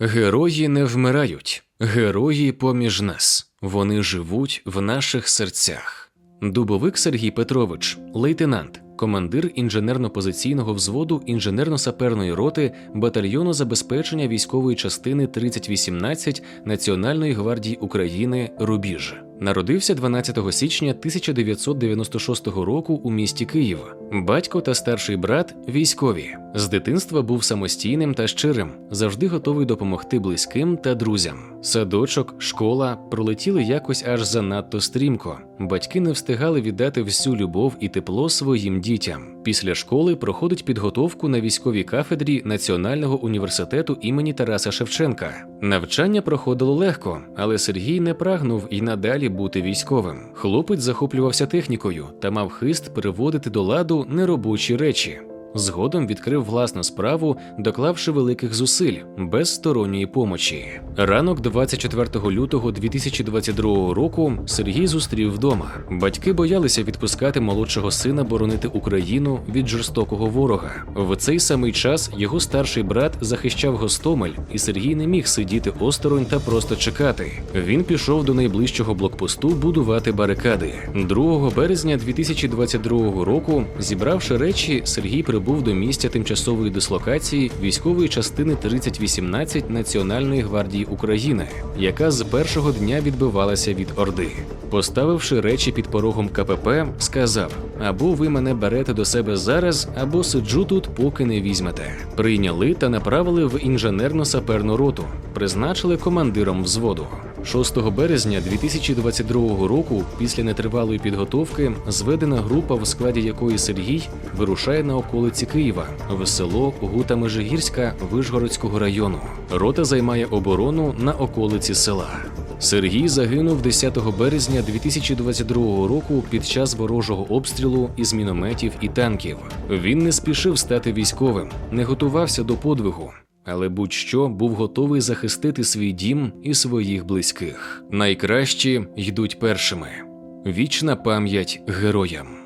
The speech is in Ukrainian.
Герої не вмирають, герої поміж нас. Вони живуть в наших серцях. Дубовик Сергій Петрович, лейтенант, командир інженерно-позиційного взводу інженерно-саперної роти батальйону забезпечення військової частини 3018 Національної гвардії України Рубіж. Народився 12 січня 1996 року у місті Київ. Батько та старший брат військові. З дитинства був самостійним та щирим, завжди готовий допомогти близьким та друзям. Садочок, школа пролетіли якось аж занадто стрімко. Батьки не встигали віддати всю любов і тепло своїм дітям. Після школи проходить підготовку на військовій кафедрі Національного університету імені Тараса Шевченка. Навчання проходило легко, але Сергій не прагнув і надалі бути військовим. Хлопець захоплювався технікою та мав хист переводити до ладу неробочі речі. Згодом відкрив власну справу, доклавши великих зусиль без сторонньої помочі. Ранок 24 лютого 2022 року Сергій зустрів вдома. Батьки боялися відпускати молодшого сина боронити Україну від жорстокого ворога. В цей самий час його старший брат захищав Гостомель, і Сергій не міг сидіти осторонь та просто чекати. Він пішов до найближчого блокпосту будувати барикади. 2 березня 2022 року, зібравши речі, Сергій прибув до місця тимчасової дислокації військової частини 3018 Національної гвардії України, яка з першого дня відбивалася від Орди. Поставивши речі під порогом КПП, сказав: або ви мене берете до себе зараз, або сиджу тут, поки не візьмете. Прийняли та направили в інженерно-саперну роту, призначили командиром взводу. 6 березня 2022 року, після нетривалої підготовки, зведена група, в складі якої Сергій вирушає на околиці Києва в село Гута Межигірська Вишгородського району. Рота займає оборону на околиці села. Сергій загинув 10 березня 2022 року під час ворожого обстрілу із мінометів і танків. Він не спішив стати військовим, не готувався до подвигу. Але будь-що був готовий захистити свій дім і своїх близьких. Найкращі йдуть першими. Вічна пам'ять героям.